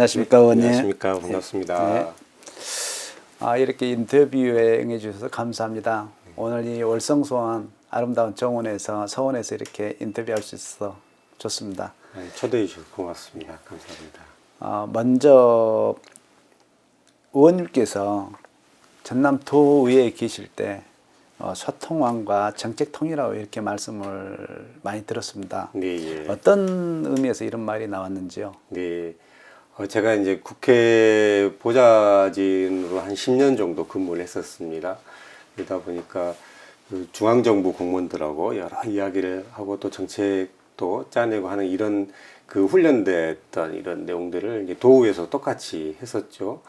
안녕하십니까 의원님. 안녕하십니까 반갑습니다. 네. 아, 이렇게 인터뷰에 응해주셔서 감사합니다. 오늘 이 월성소원 아름다운 정원에서 서원에서 이렇게 인터뷰할 수 있어서 좋습니다. 네, 초대해 주셔서 고맙습니다. 감사합니다. 아, 먼저 의원님께서 전남 도의회에 계실 때 어, 소통왕과 정책 통일하고 이렇게 말씀을 많이 들었습니다. 네, 예. 어떤 의미에서 이런 말이 나왔는지요? 네. 어, 제가 이제 국회 보좌진으로 한 10년 정도 근무를 했었습니다. 그러다 보니까 그 중앙정부 공무원들하고 여러 이야기를 하고 또 정책도 짜내고 하는 이런 그 훈련됐던 이런 내용들을 이제 도의에서 똑같이 했었죠.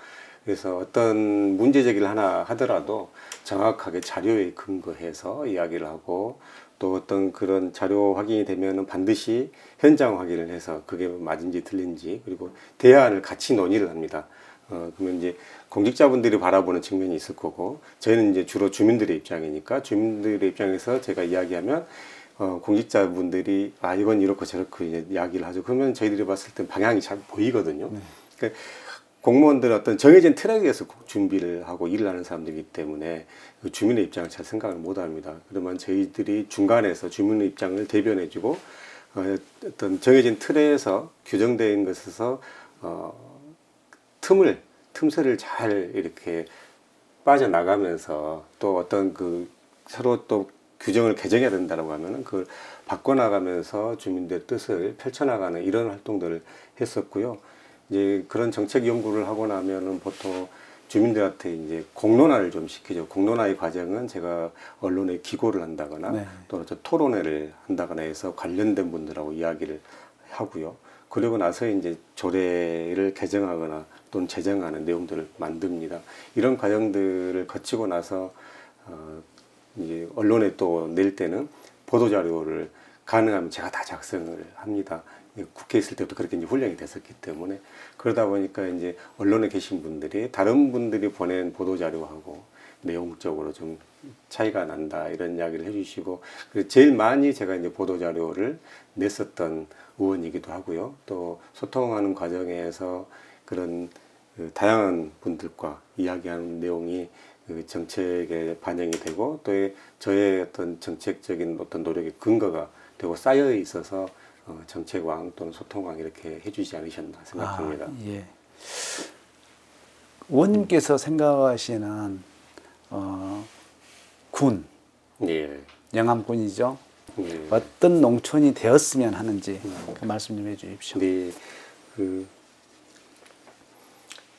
그래서 어떤 문제 제기를 하나 하더라도 정확하게 자료에 근거해서 이야기를 하고 또 어떤 그런 자료 확인이 되면은 반드시 현장 확인을 해서 그게 맞은지 틀린지 그리고 대안을 같이 논의를 합니다. 어, 그러면 이제 공직자분들이 바라보는 측면이 있을 거고 저희는 이제 주로 주민들의 입장이니까 주민들의 입장에서 제가 이야기하면 어, 공직자분들이 아 이건 이렇고 저렇고 이제 이야기를 하죠. 그러면 저희들이 봤을 때 방향이 잘 보이거든요. 그러니까 공무원들은 어떤 정해진 트랙에서 준비를 하고 일을 하는 사람들이기 때문에 그 주민의 입장을 잘 생각을 못 합니다. 그러면 저희들이 중간에서 주민의 입장을 대변해주고 어, 어떤 정해진 틀에서 규정된 것에서 어, 틈을 틈새를 잘 이렇게 빠져나가면서 또 어떤 그 서로 또 규정을 개정해야 된다라고 하면은 그걸 바꿔나가면서 주민들의 뜻을 펼쳐나가는 이런 활동들을 했었고요. 이제 그런 정책 연구를 하고 나면은 보통 주민들한테 이제 공론화를 좀 시키죠. 공론화의 과정은 제가 언론에 기고를 한다거나 네. 또는 저 토론회를 한다거나 해서 관련된 분들하고 이야기를 하고요. 그리고 나서 이제 조례를 개정하거나 또는 제정하는 내용들을 만듭니다. 이런 과정들을 거치고 나서 어, 이제 언론에 또 낼 때는 보도 자료를 가능하면 제가 다 작성을 합니다. 이 국회에 있을 때부터 그렇게 이제 훈련이 됐었기 때문에 그러다 보니까 이제 언론에 계신 분들이 다른 분들이 보낸 보도 자료하고 내용적으로 좀 차이가 난다 이런 이야기를 해주시고 제일 많이 제가 이제 보도 자료를 냈었던 의원이기도 하고요. 또 소통하는 과정에서 그런 그 다양한 분들과 이야기하는 내용이 그 정책에 반영이 되고 또 저의 어떤 정책적인 어떤 노력의 근거가 되고 쌓여 있어서 어, 정책왕 또는 소통왕 이렇게 해주지 않으셨나 생각합니다. 아, 예. 의원님께서 생각하시는 어, 군, 예. 영암군이죠. 예. 어떤 농촌이 되었으면 하는지 그 말씀 좀 해주십시오. 네, 그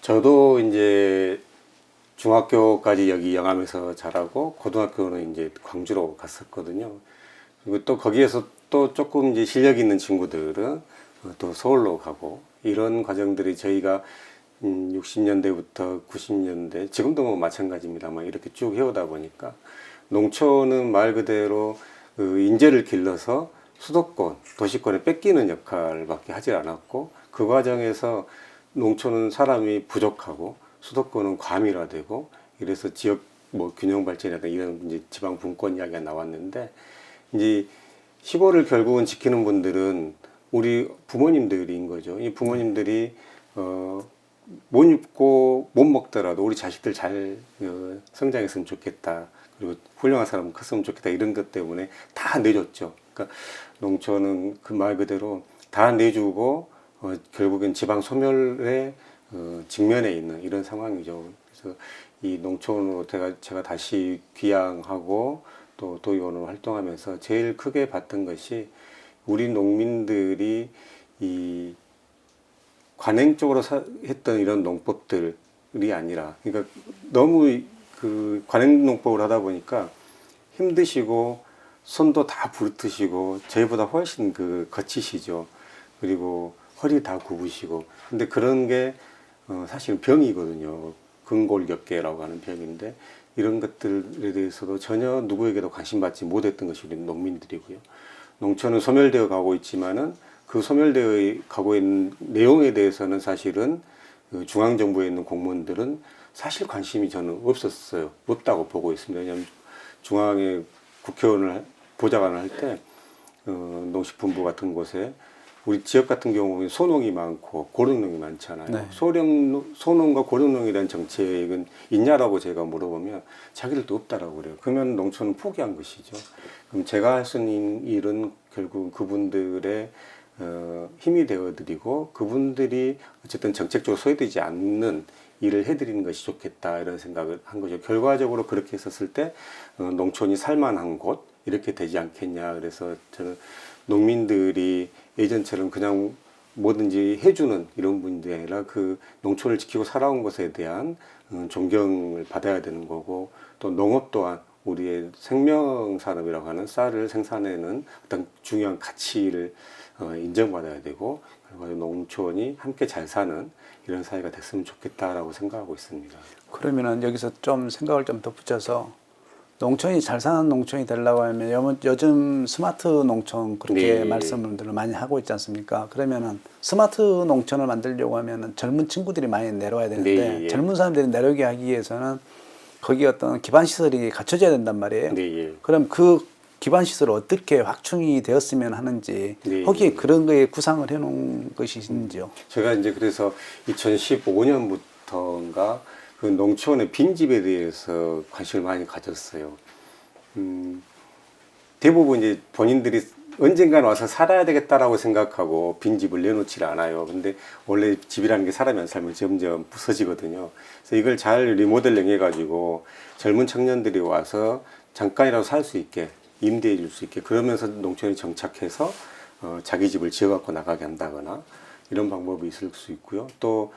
저도 이제 중학교까지 여기 영암에서 자라고 고등학교는 이제 광주로 갔었거든요. 그리고 또 거기에서 또 조금 이제 실력 있는 친구들은 어, 또 서울로 가고 이런 과정들이 저희가 음, 60년대부터 90년대 지금도 뭐 마찬가지입니다만 이렇게 쭉 해오다 보니까 농촌은 말 그대로 그 인재를 길러서 수도권, 도시권에 뺏기는 역할밖에 하지 않았고 그 과정에서 농촌은 사람이 부족하고 수도권은 과밀화되고 이래서 지역 뭐 균형 발전이라든 이런 이제 지방 분권 이야기가 나왔는데 이제 시골을 결국은 지키는 분들은 우리 부모님들인 거죠. 이 부모님들이 어, 못 입고 못 먹더라도 우리 자식들 잘 어, 성장했으면 좋겠다. 그리고 훌륭한 사람 컸으면 좋겠다. 이런 것 때문에 다 내줬죠. 그러니까 농촌은 그 말 그대로 다 내주고 어, 결국엔 지방 소멸의 어, 직면에 있는 이런 상황이죠. 그래서 이 농촌으로 제가, 제가 다시 귀향하고 또 도의원으로 활동하면서 제일 크게 봤던 것이 우리 농민들이 이 관행적으로 사, 했던 이런 농법들이 아니라 그러니까 너무 그 관행 농법을 하다 보니까 힘드시고 손도 다 부르트시고 저희보다 훨씬 그 거치시죠. 그리고 허리 다 굽으시고 근데 그런 게 어, 사실은 병이거든요. 근골격계라고 하는 병인데 이런 것들에 대해서도 전혀 누구에게도 관심 받지 못했던 것이 우리 농민들이고요. 농촌은 소멸되어 가고 있지만은 그 소멸되어 가고 있는 내용에 대해서는 사실은 그 중앙정부에 있는 공무원들은 사실 관심이 저는 없었어요. 없다고 보고 있습니다. 왜냐하면 중앙에 국회의원을 보좌관을 할때 어, 농식품부 같은 곳에 우리 지역 같은 경우 보면 소농이 많고 고령농이 많잖아요. 네. 소령 소농과 고령농에 대한 정책은 있냐라고 제가 물어보면 자기들도 없다라고 그래요. 그러면 농촌은 포기한 것이죠. 그럼 제가 할 수 있는 일은 결국 그분들의 어, 힘이 되어드리고 그분들이 어쨌든 정책적으로 소외되지 않는 일을 해드리는 것이 좋겠다 이런 생각을 한 거죠. 결과적으로 그렇게 했었을 때 어, 농촌이 살만한 곳 이렇게 되지 않겠냐. 그래서 저는 농민들이 예전처럼 그냥 뭐든지 해주는 이런 분들이 아니라 그 농촌을 지키고 살아온 것에 대한 어, 존경을 받아야 되는 거고 또 농업 또한 우리의 생명 산업이라고 하는 쌀을 생산해내는 어떤 중요한 가치를 어, 인정받아야 되고 그리고 농촌이 함께 잘 사는 이런 사회가 됐으면 좋겠다라고 생각하고 있습니다. 그러면은 여기서 좀 생각을 좀 덧붙여서 농촌이 잘 사는 농촌이 되려고 하면 요- 요즘 스마트 농촌 그렇게 네. 말씀을 많이 하고 있지 않습니까? 그러면은 스마트 농촌을 만들려고 하면은 젊은 친구들이 많이 내려와야 되는데 네, 예. 젊은 사람들이 내려오게 하기 위해서는 거기 어떤 기반 시설이 갖춰져야 된단 말이에요. 네, 예. 그럼 그 기반 시설을 어떻게 확충이 되었으면 하는지 네. 거기에 그런 거에 구상을 해놓은 것이신지요? 제가 이제 그래서 2015년부터인가 그 농촌의 빈집에 대해서 관심을 많이 가졌어요. 음, 대부분 이제 본인들이 언젠가는 와서 살아야 되겠다라고 생각하고 빈집을 내놓질 않아요. 근데 원래 집이라는 게 사람이 안 살면 점점 부서지거든요. 그래서 이걸 잘 리모델링 해가지고 젊은 청년들이 와서 잠깐이라도 살 수 있게 임대해 줄 수 있게 그러면서 농촌에 정착해서 어, 자기 집을 지어갖고 나가게 한다거나 이런 방법이 있을 수 있고요. 또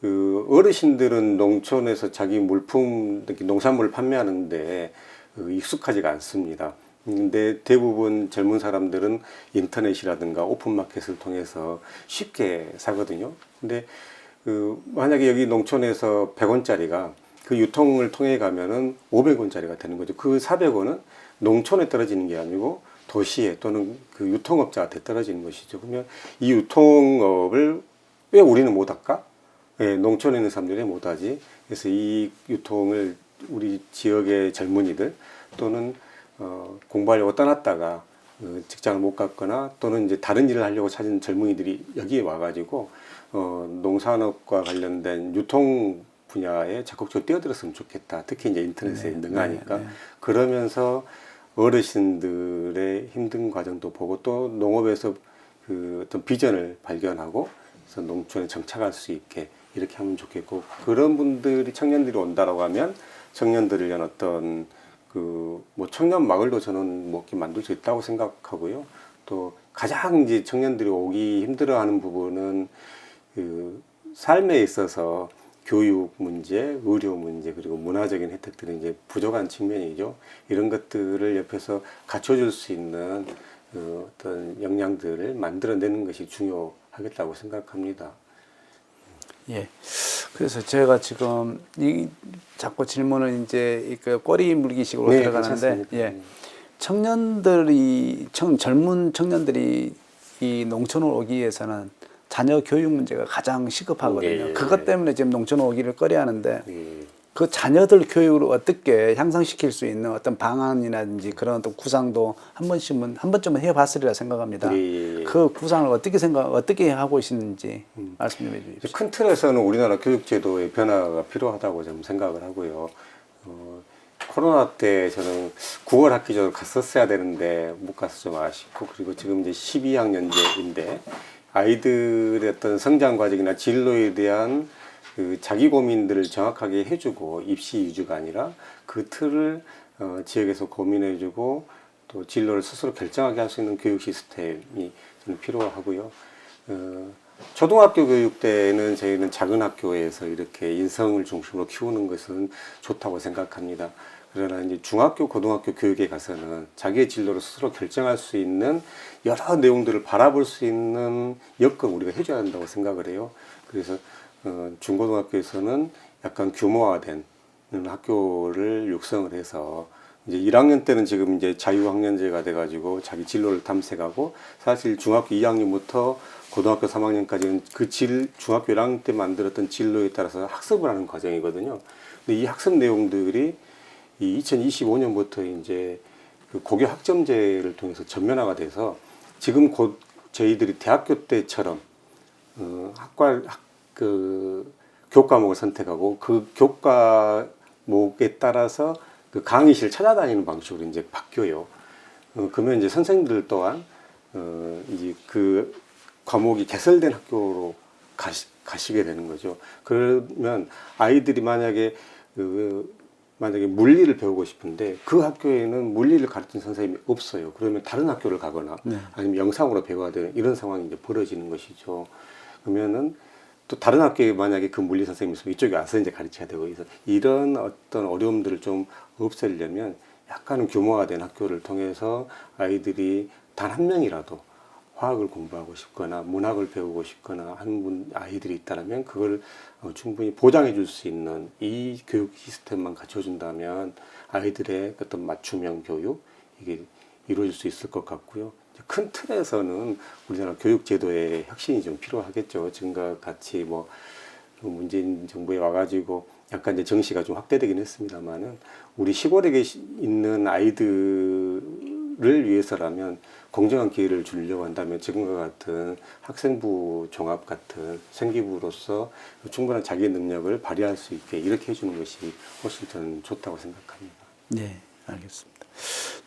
그 어르신들은 농촌에서 자기 물품, 특히 농산물을 판매하는데 그 익숙하지가 않습니다. 근데 대부분 젊은 사람들은 인터넷이라든가 오픈마켓을 통해서 쉽게 사거든요. 근데 그 만약에 여기 농촌에서 100원짜리가 그 유통을 통해 가면은 500원짜리가 되는 거죠. 그 400원은 농촌에 떨어지는 게 아니고 도시에 또는 그 유통업자한테 떨어지는 것이죠. 그러면 이 유통업을 왜 우리는 못 할까? 예, 농촌에 있는 사람들이 못하지. 그래서 이 유통을 우리 지역의 젊은이들 또는 어, 공부하려고 떠났다가 어, 직장을 못 갔거나 또는 이제 다른 일을 하려고 찾은 젊은이들이 여기에 와가지고 어, 농산업과 관련된 유통 분야에 적극적으로 뛰어들었으면 좋겠다. 특히 이제 인터넷에 네, 능하니까 네, 네. 그러면서 어르신들의 힘든 과정도 보고 또 농업에서 그 어떤 비전을 발견하고 그래서 농촌에 정착할 수 있게 이렇게 하면 좋겠고 그런 분들이 청년들이 온다라고 하면 청년들을 위한 어떤 그 뭐 청년 마을도 저는 뭐 이렇게 만들 수 있다고 생각하고요. 또 가장 이제 청년들이 오기 힘들어하는 부분은 그 삶에 있어서 교육 문제, 의료 문제 그리고 문화적인 혜택들이 이제 부족한 측면이죠. 이런 것들을 옆에서 갖춰줄 수 있는 그 어떤 역량들을 만들어내는 것이 중요 하겠다고 생각합니다. 예. 그래서 제가 지금 이 자꾸 질문을 이제 이그 꼬리 물기식으로 네, 들어가는데 괜찮습니다. 예. 청년들이 청, 젊은 청년들이 이 농촌을 오기 위해서는 자녀 교육 문제가 가장 시급하거든요. 네. 그것 때문에 지금 농촌 오기를 꺼려하는데 예. 그 자녀들 교육을 어떻게 향상시킬 수 있는 어떤 방안이라든지 그런 어떤 구상도 한 번씩은 한 번쯤은 해봤으리라 생각합니다. 예. 그 구상을 어떻게 생각 어떻게 하고 계시는지 말씀 좀 해주십시오. 큰 틀에서는 우리나라 교육제도의 변화가 필요하다고 좀 생각을 하고요. 어, 코로나 때 저는 9월 학기제로 갔었어야 되는데 못 가서 좀 아쉽고 그리고 지금 이제 12학년제인데 아이들의 어떤 성장 과정이나 진로에 대한 그 자기 고민들을 정확하게 해주고 입시 위주가 아니라 그 틀을 어, 지역에서 고민해주고 또 진로를 스스로 결정하게 할 수 있는 교육 시스템이 저는 필요하고요. 어, 초등학교 교육 때는 저희는 작은 학교에서 이렇게 인성을 중심으로 키우는 것은 좋다고 생각합니다. 그러나 이제 중학교, 고등학교 교육에 가서는 자기의 진로를 스스로 결정할 수 있는 여러 내용들을 바라볼 수 있는 여건 우리가 해줘야 한다고 생각을 해요. 그래서 어, 중고등학교에서는 약간 규모화된 학교를 육성을 해서 이제 1학년 때는 지금 이제 자유학년제가 돼가지고 자기 진로를 탐색하고 사실 중학교 2학년부터 고등학교 3학년까지는 그 질, 중학교 1학년 때 만들었던 진로에 따라서 학습을 하는 과정이거든요. 근데 이 학습 내용들이 이 2025년부터 이제 그 고교 학점제를 통해서 전면화가 돼서 지금 곧 저희들이 대학교 때처럼 어, 학과 학, 그 교과목을 선택하고 그 교과목에 따라서 그 강의실 찾아다니는 방식으로 이제 바뀌어요. 어, 그러면 이제 선생님들 또한 어, 이제 그 과목이 개설된 학교로 가시, 가시게 되는 거죠. 그러면 아이들이 만약에 그 만약에 물리를 배우고 싶은데 그 학교에는 물리를 가르치는 선생님이 없어요. 그러면 다른 학교를 가거나 네. 아니면 영상으로 배워야 되는 이런 상황이 이제 벌어지는 것이죠. 그러면은 또 다른 학교에 만약에 그 물리 선생님이 있으면 이쪽에 와서 이제 가르쳐야 되고 그래서 이런 어떤 어려움들을 좀 없애려면 약간은 규모화 된 학교를 통해서 아이들이 단 한 명이라도 화학을 공부하고 싶거나 문학을 배우고 싶거나 하는 분 아이들이 있다면 그걸 어, 충분히 보장해 줄 수 있는 이 교육 시스템만 갖춰준다면 아이들의 어떤 맞춤형 교육 이게 이루어질 수 있을 것 같고요. 큰 틀에서는 우리나라 교육 제도의 혁신이 좀 필요하겠죠. 지금과 같이 뭐 문재인 정부에 와가지고 약간 이제 정시가 좀 확대되긴 했습니다만은 우리 시골에 있는 아이들을 위해서라면 공정한 기회를 주려고 한다면 지금과 같은 학생부 종합 같은 생기부로서 충분한 자기 능력을 발휘할 수 있게 이렇게 해주는 것이 훨씬 저는 좋다고 생각합니다. 네, 알겠습니다.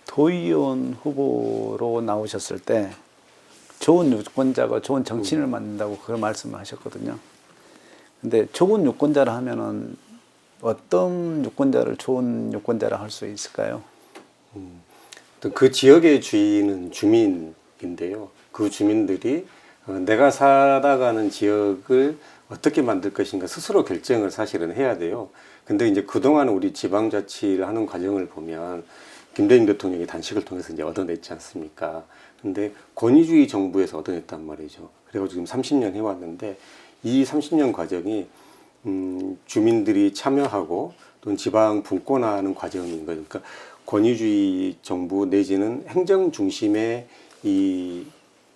도의원 후보로 나오셨을 때 좋은 유권자가 좋은 정치인을 만든다고 그걸 말씀하셨거든요. 근데 좋은 유권자라 하면은 어떤 유권자를 좋은 유권자라 할 수 있을까요? 어떤 그 지역의 주인은 주민인데요. 그 주민들이 어, 내가 살아가는 지역을 어떻게 만들 것인가 스스로 결정을 사실은 해야 돼요. 근데 이제 그동안 우리 지방자치를 하는 과정을 보면 김대중 대통령이 단식을 통해서 이제 얻어냈지 않습니까? 근데 권위주의 정부에서 얻어냈단 말이죠. 그래가지고 지금 30년 해왔는데 이 30년 과정이 음, 주민들이 참여하고 또는 지방 분권화하는 과정인 거예요. 그러니까 권위주의 정부 내지는 행정 중심의 이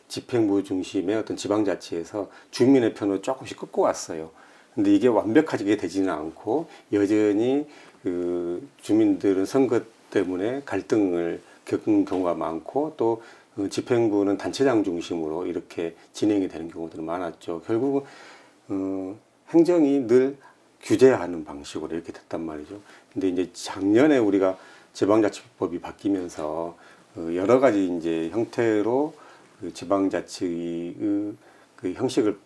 집행부 중심의 어떤 지방자치에서 주민의 편을 조금씩 끄고 왔어요. 근데 이게 완벽하게 되지는 않고 여전히 그 주민들은 선거 때문에 갈등을 겪은 경우가 많고 또 어, 집행부는 단체장 중심으로 이렇게 진행이 되는 경우들이 많았죠. 결국은 어, 행정이 늘 규제하는 방식으로 이렇게 됐단 말이죠. 근데 이제 작년에 우리가 지방자치법이 바뀌면서 어, 여러 가지 이제 형태로 그 지방자치의 그 형식을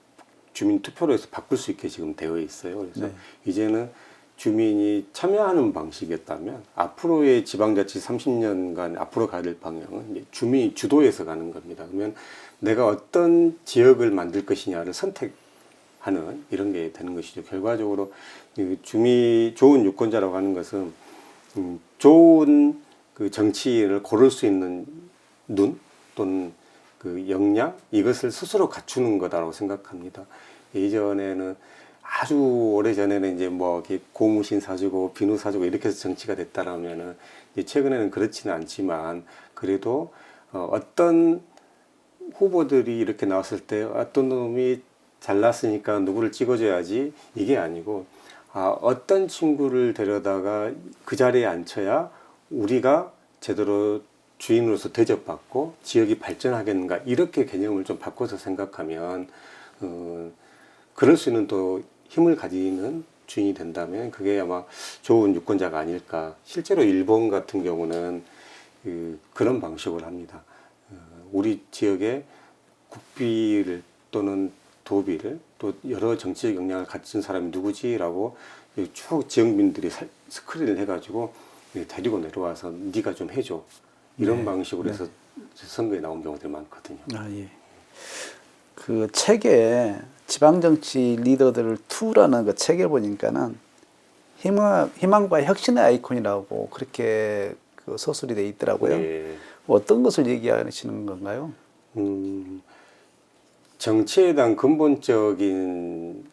주민 투표로 해서 바꿀 수 있게 지금 되어 있어요. 그래서 네. 이제는 주민이 참여하는 방식이었다면 앞으로의 지방자치 30년간 앞으로 가야 될 방향은 주민이 주도해서 가는 겁니다. 그러면 내가 어떤 지역을 만들 것이냐를 선택하는 이런 게 되는 것이죠. 결과적으로 이 주민 좋은 유권자라고 하는 것은 음, 좋은 그 정치인을 고를 수 있는 눈 또는 그 역량 이것을 스스로 갖추는 거다라고 생각합니다. 예전에는 아주 오래 전에는 이제 뭐 고무신 사주고 비누 사주고 이렇게 해서 정치가 됐다라면은 이제 최근에는 그렇지는 않지만 그래도 어, 어떤 후보들이 이렇게 나왔을 때 어떤 놈이 잘났으니까 누구를 찍어줘야지 이게 아니고 아, 어떤 친구를 데려다가 그 자리에 앉혀야 우리가 제대로 주인으로서 대접받고 지역이 발전하겠는가 이렇게 개념을 좀 바꿔서 생각하면 어, 그럴 수 있는 또 힘을 가지는 주인이 된다면 그게 아마 좋은 유권자가 아닐까. 실제로 일본 같은 경우는 그, 그런 방식을 합니다. 어, 우리 지역의 국비를 또는 도비를 또 여러 정치적 역량을 가진 사람이 누구지라고 쭉 지역민들이 살- 스크린을 해가지고 데리고 내려와서 네가 좀 해줘 이런 네, 방식으로 네. 해서 선거에 나온 경우들이 많거든요. 아 예. 그 책에 지방정치 리더들 2라는 그 책에 보니까는 희망, 희망 과 혁신의 아이콘이라고 그렇게 그 서술이 돼 있더라고요. 네. 어떤 것을 얘기하시는 건가요? 음, 정치에 대한 근본적인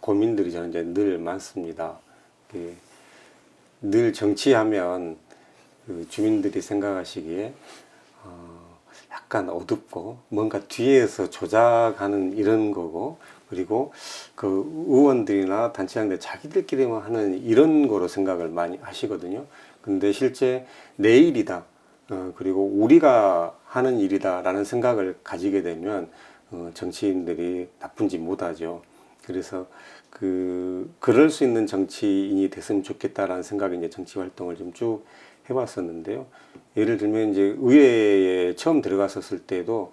고민들이 저는 이제 늘 많습니다. 그, 늘 정치하면 그 주민들이 생각하시기에 어, 약간 어둡고 뭔가 뒤에서 조작하는 이런 거고 그리고 그 의원들이나 단체장들 자기들끼리만 하는 이런 거로 생각을 많이 하시거든요. 근데 실제 내 일이다 어, 그리고 우리가 하는 일이다라는 생각을 가지게 되면 어, 정치인들이 나쁜 짓 못하죠. 그래서 그 그럴 수 있는 정치인이 됐으면 좋겠다라는 생각에 이제 정치 활동을 좀 쭉 해봤었는데요. 예를 들면 이제 의회에 처음 들어갔었을 때도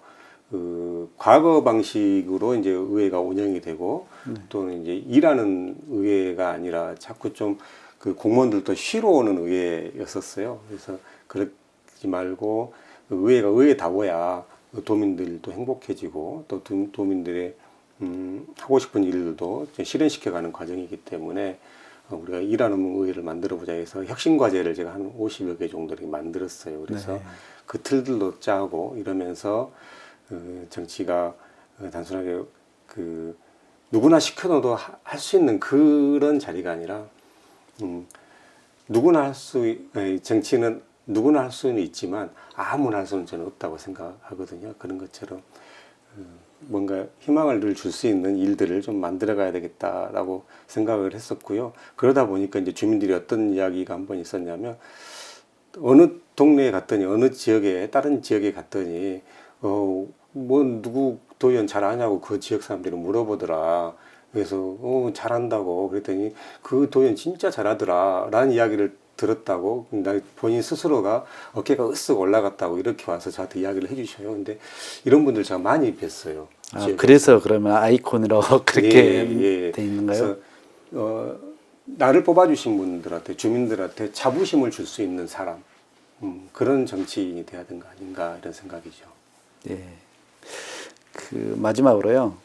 그 과거 방식으로 이제 의회가 운영이 되고 또는 이제 일하는 의회가 아니라 자꾸 좀 그 공무원들도 쉬러 오는 의회였었어요. 그래서 그러지 말고 의회가 의회다워야 도민들도 행복해지고 또 도- 도민들의 음, 하고 싶은 일들도 실현시켜가는 과정이기 때문에 어, 우리가 일하는 의회를 만들어 보자 해서 혁신 과제를 제가 한 50여 개 정도 이렇게 만들었어요. 그래서 네. 그 틀들도 짜고 이러면서 어, 정치가 어, 단순하게 그 누구나 시켜놓어도 할 수 있는 그런 자리가 아니라 음, 누구나 할 수 정치는 누구나 할 수는 있지만 아무나 할 수는 저는 없다고 생각하거든요. 그런 것처럼 어, 뭔가 희망을 늘 줄 수 있는 일들을 좀 만들어 가야 되겠다라고 생각을 했었고요. 그러다 보니까 이제 주민들이 어떤 이야기가 한 번 있었냐면 어느 동네에 갔더니 어느 지역에 다른 지역에 갔더니 어 뭐 누구 도의원 잘하냐고 그 지역 사람들이 물어보더라. 그래서 어 잘한다고 그랬더니 그 도의원 진짜 잘하더라 라는 이야기를 들었다고 나 본인 스스로가 어깨가 으쓱 올라갔다고 이렇게 와서 저한테 이야기를 해주셔요. 근데 이런 분들 제가 많이 뵀어요. 아. 그래서 그러면 아이콘으로 그렇게 예, 예. 돼 있는가요? 그래서 어, 나를 뽑아주신 분들한테 주민들한테 자부심을 줄 수 있는 사람 음, 그런 정치인이 돼야 되는 거 아닌가 이런 생각이죠. 예. 그 마지막으로요.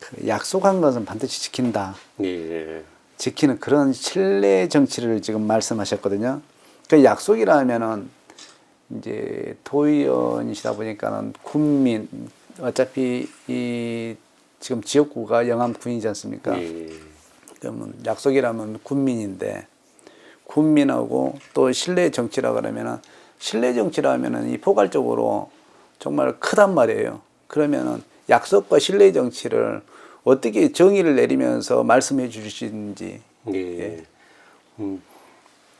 그 약속한 것은 반드시 지킨다. 예, 지키는 그런 신뢰 정치를 지금 말씀하셨거든요. 그 약속이라면은 이제 도의원이시다 보니까는 군민 어차피 이 지금 지역구가 영암군이지 않습니까? 예, 그러면 약속이라면 군민인데 군민하고 또 신뢰 정치라 그러면은 신뢰 정치라면은 이 포괄적으로 정말 크단 말이에요. 그러면은 약속과 신뢰 정치를 어떻게 정의를 내리면서 말씀해 주시는지 예. 음,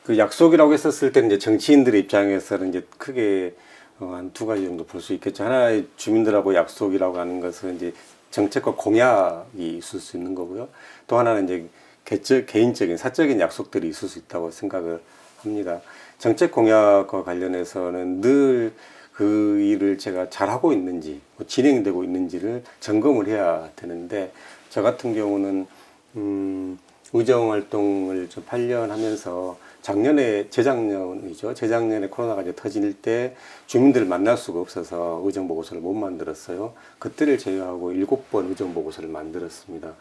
그 약속이라고 했었을 때는 이제 정치인들의 입장에서는 이제 크게 어, 한두 가지 정도 볼 수 있겠죠. 하나의 주민들하고 약속이라고 하는 것은 이제 정책과 공약이 있을 수 있는 거고요. 또 하나는 이제 개적, 개인적인 사적인 약속들이 있을 수 있다고 생각을 합니다. 정책 공약과 관련해서는 늘 그 일을 제가 잘하고 있는지, 뭐 진행되고 있는지를 점검을 해야 되는데, 저 같은 경우는, 음, 의정 활동을 좀 8년 하면서 작년에, 재작년이죠. 재작년에 코로나가 이제 터질 때 주민들을 만날 수가 없어서 의정 보고서를 못 만들었어요. 그때를 제외하고 7번 의정 보고서를 만들었습니다.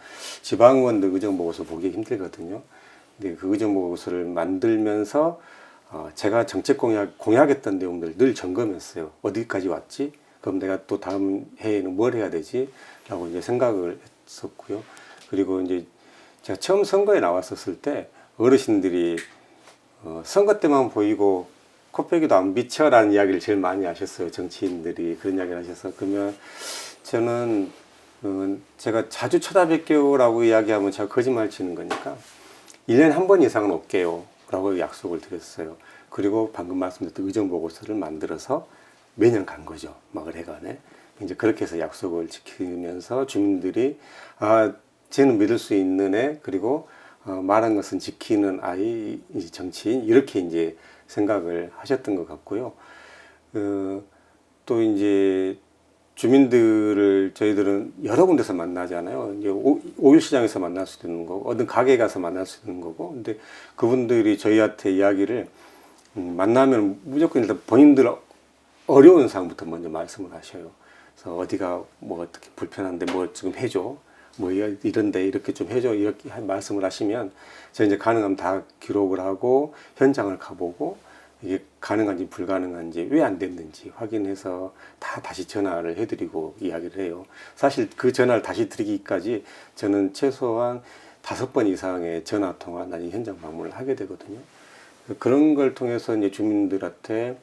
지방의원들 의정 보고서 보기 힘들거든요. 근데 그 의정 보고서를 만들면서 어, 제가 정책 공약, 공약했던 내용들을 늘 점검했어요. 어디까지 왔지? 그럼 내가 또 다음 해에는 뭘 해야 되지? 라고 이제 생각을 했었고요. 그리고 이제 제가 처음 선거에 나왔었을 때 어르신들이 어, 선거 때만 보이고 코빼기도 안 비쳐라는 이야기를 제일 많이 하셨어요. 정치인들이 그런 이야기를 하셔서 그러면 저는 어, 제가 자주 찾아뵐게요라고 이야기하면 제가 거짓말 치는 거니까 1년에 한 번 이상은 올게요. 라고 약속을 드렸어요. 그리고 방금 말씀드렸던 의정 보고서를 만들어서 매년 간 거죠. 마을회관에. 이제 그렇게 해서 약속을 지키면서 주민들이 아, 쟤는 믿을 수 있는 애, 그리고 어, 말한 것은 지키는 아이, 정치인, 이렇게 이제 생각을 하셨던 것 같고요. 어, 또 이제 주민들을 저희들은 여러 군데서 만나잖아요. 이제 오- 오일시장에서 만날 수도 있는 거고, 어떤 가게에 가서 만날 수도 있는 거고. 근데 그분들이 저희한테 이야기를 음, 만나면 무조건 일단 본인들 어려운 상황부터 먼저 말씀을 하셔요. 그래서 어디가 뭐 어떻게 불편한데 뭐 지금 해줘. 뭐 이- 이런데 이렇게 좀 해줘. 이렇게 한 말씀을 하시면 제가 이제 가능하면 다 기록을 하고 현장을 가보고 이게 가능한지 불가능한지 왜 안 됐는지 확인해서 다 다시 전화를 해드리고 이야기를 해요. 사실 그 전화를 다시 드리기까지 저는 최소한 다섯 번 이상의 전화 통화, 아니 현장 방문을 하게 되거든요. 그런 걸 통해서 이제 주민들한테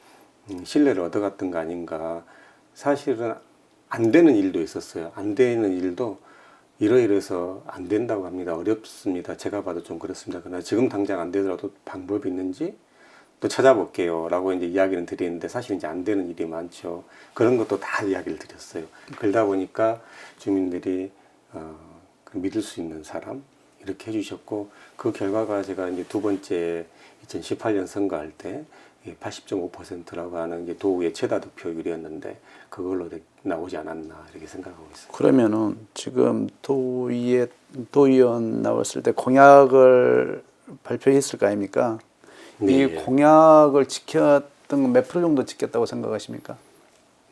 음, 신뢰를 얻어갔던 거 아닌가. 사실은 안 되는 일도 있었어요. 안 되는 일도 이러이러해서 안 된다고 합니다. 어렵습니다. 제가 봐도 좀 그렇습니다. 그러나 지금 당장 안 되더라도 방법이 있는지 또 찾아볼게요 라고 이제 이야기는 드리는데 사실 이제 안 되는 일이 많죠. 그런 것도 다 이야기를 드렸어요. 그러다 보니까 주민들이 어, 그 믿을 수 있는 사람 이렇게 해주셨고 그 결과가 제가 이제 두 번째 2018년 선거할 때 80.5%라고 하는 이제 도의 최다 득표율이었는데 그걸로 되- 나오지 않았나 이렇게 생각하고 있어요. 그러면은 지금 도의회 도의원 나왔을 때 공약을 발표했을 거 아닙니까? 네. 이 공약을 지켰던 건몇 프로 정도 지켰다고 생각하십니까?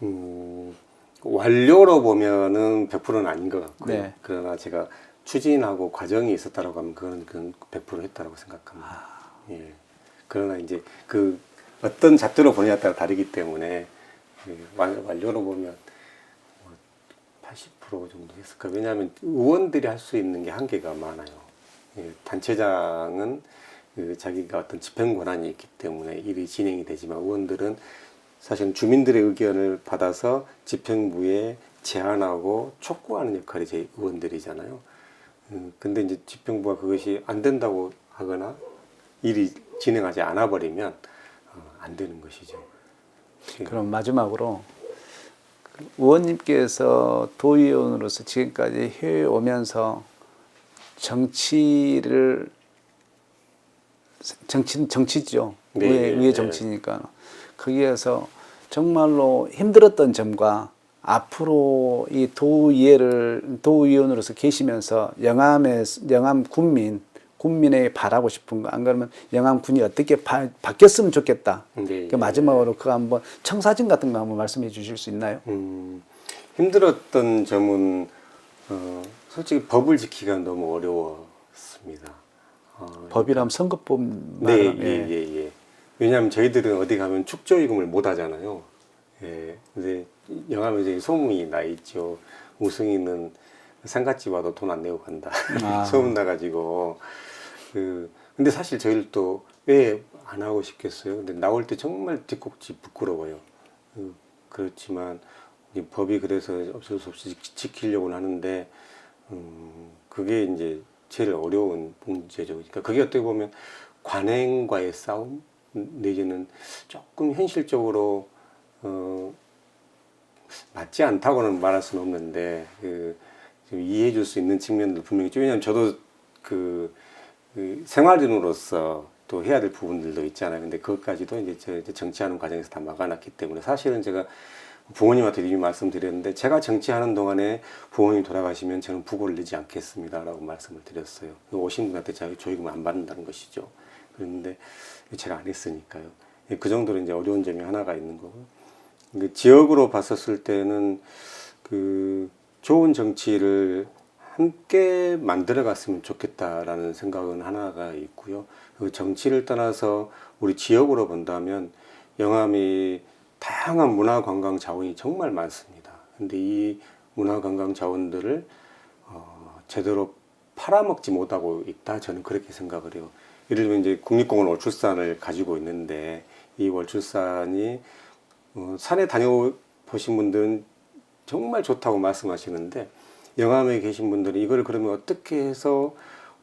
음, 완료로 보면은 100%는 아닌 것 같고요. 네. 그러나 제가 추진하고 과정이 있었다라고 하면 그건 그건 100% 했다라고 생각합니다. 예. 그러나 이제 그 어떤 잣대로 보느냐에 따라 다르기 때문에 예, 완- 완료로 보면 뭐 뭐80% 정도 했을까. 왜냐하면 의원들이 할 수 있는 게 한계가 많아요. 예, 단체장은 그 자기가 어떤 집행 권한이 있기 때문에 일이 진행이 되지만 의원들은 사실은 주민들의 의견을 받아서 집행부에 제안하고 촉구하는 역할이 제 의원들이잖아요. 음, 근데 이제 집행부가 그것이 안 된다고 하거나 일이 진행하지 않아 버리면 어, 안 되는 것이죠. 예. 그럼 마지막으로 그 의원님께서 도의원으로서 지금까지 해외 오면서 정치를 정치는 정치죠. 네, 의회, 네, 의회 네. 정치니까 거기에서 정말로 힘들었던 점과 앞으로 이 도의회를 도의원으로서 계시면서 영암의 영암 군민 군민에게 바라고 싶은 거 안 그러면 영암 군이 어떻게 바, 바뀌었으면 좋겠다. 네, 그 마지막으로 그 한번 청사진 같은 거 한번 말씀해 주실 수 있나요? 음, 힘들었던 점은 어, 솔직히 법을 지키기가 너무 어려웠습니다. 어, 법이라면 선거법 네, 말하면, 예, 예, 예. 왜냐하면 저희들은 어디 가면 축조임금을 못 하잖아요. 예. 근데 영화면 이제 소문이 나 있죠. 우승이는 상갓집 와도 돈 안 내고 간다. 아. 소문 나가지고. 그, 근데 사실 저희도 왜 안 하고 싶겠어요. 근데 나올 때 정말 뒷꼭지 부끄러워요. 그, 그렇지만 이 법이 그래서 어쩔 수 없이 지- 지키려고는 하는데, 음, 그게 이제 제일 어려운 문제죠. 그러니까 그게 어떻게 보면 관행과의 싸움 내지는 조금 현실적으로 어, 맞지 않다고는 말할 수는 없는데 그, 좀 이해해 줄 수 있는 측면도 분명히 있죠. 왜냐하면 저도 그, 그 생활인으로서 또 해야 될 부분들도 있잖아요. 근데 그것까지도 이제 정치하는 과정에서 다 막아놨기 때문에 사실은 제가 부모님한테 이미 말씀드렸는데 제가 정치하는 동안에 부모님 돌아가시면 저는 부고를 내지 않겠습니다라고 말씀을 드렸어요. 그 오신 분한테 제가 조의금을 안 받는다는 것이죠. 그런데 제가 안 했으니까요. 예, 그 정도로 이제 어려운 점이 하나가 있는 거고. 그 지역으로 봤었을 때는 그 좋은 정치를 함께 만들어 갔으면 좋겠다라는 생각은 하나가 있고요. 그 정치를 떠나서 우리 지역으로 본다면 영암이 다양한 문화 관광 자원이 정말 많습니다. 근데 이 문화 관광 자원들을 어, 제대로 팔아먹지 못하고 있다 저는 그렇게 생각을 해요. 예를 들면 이제 국립공원 월출산을 가지고 있는데 이 월출산이 어, 산에 다녀보신 분들은 정말 좋다고 말씀하시는데 영암에 계신 분들은 이걸 그러면 어떻게 해서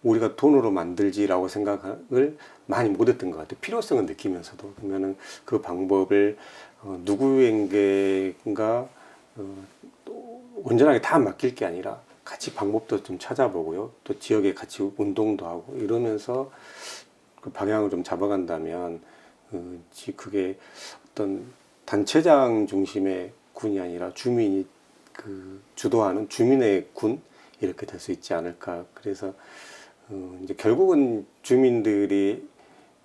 우리가 돈으로 만들지라고 생각을 많이 못했던 것 같아요. 필요성은 느끼면서도 그러면은 그 방법을 어, 누구에게인가 어, 또 온전하게 다 맡길 게 아니라 같이 방법도 좀 찾아보고요. 또 지역에 같이 운동도 하고 이러면서 그 방향을 좀 잡아간다면 어, 지- 그게 어떤 단체장 중심의 군이 아니라 주민이 그 주도하는 주민의 군 이렇게 될 수 있지 않을까. 그래서 어, 이제 결국은 주민들이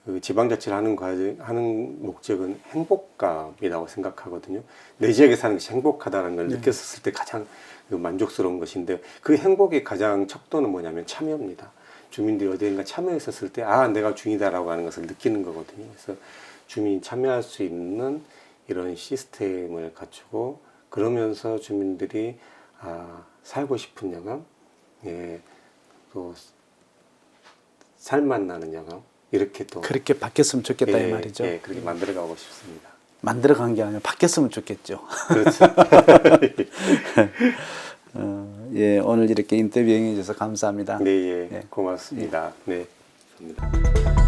그 지방자치를 하는 과정, 하는 목적은 행복감이라고 생각하거든요. 내 지역에 사는 것이 행복하다는 걸 느꼈었을 때 가장 그 만족스러운 것인데 그 행복의 가장 척도는 뭐냐면 참여입니다. 주민들이 어디인가 참여했었을 때, 아, 내가 중이다라고 하는 것을 느끼는 거거든요. 그래서 주민이 참여할 수 있는 이런 시스템을 갖추고, 그러면서 주민들이, 아, 살고 싶은 영암, 예, 또, 살맛 나는 영암, 이렇게 또. 그렇게 바뀌었으면 좋겠다 이 예, 말이죠. 예, 그렇게 만들어가고 싶습니다. 만들어간 게 아니라 바뀌었으면 좋겠죠. 그렇죠. 어, 예, 오늘 이렇게 인터뷰 응해주셔서 감사합니다. 네, 예, 예. 고맙습니다. 네, 감사합니다.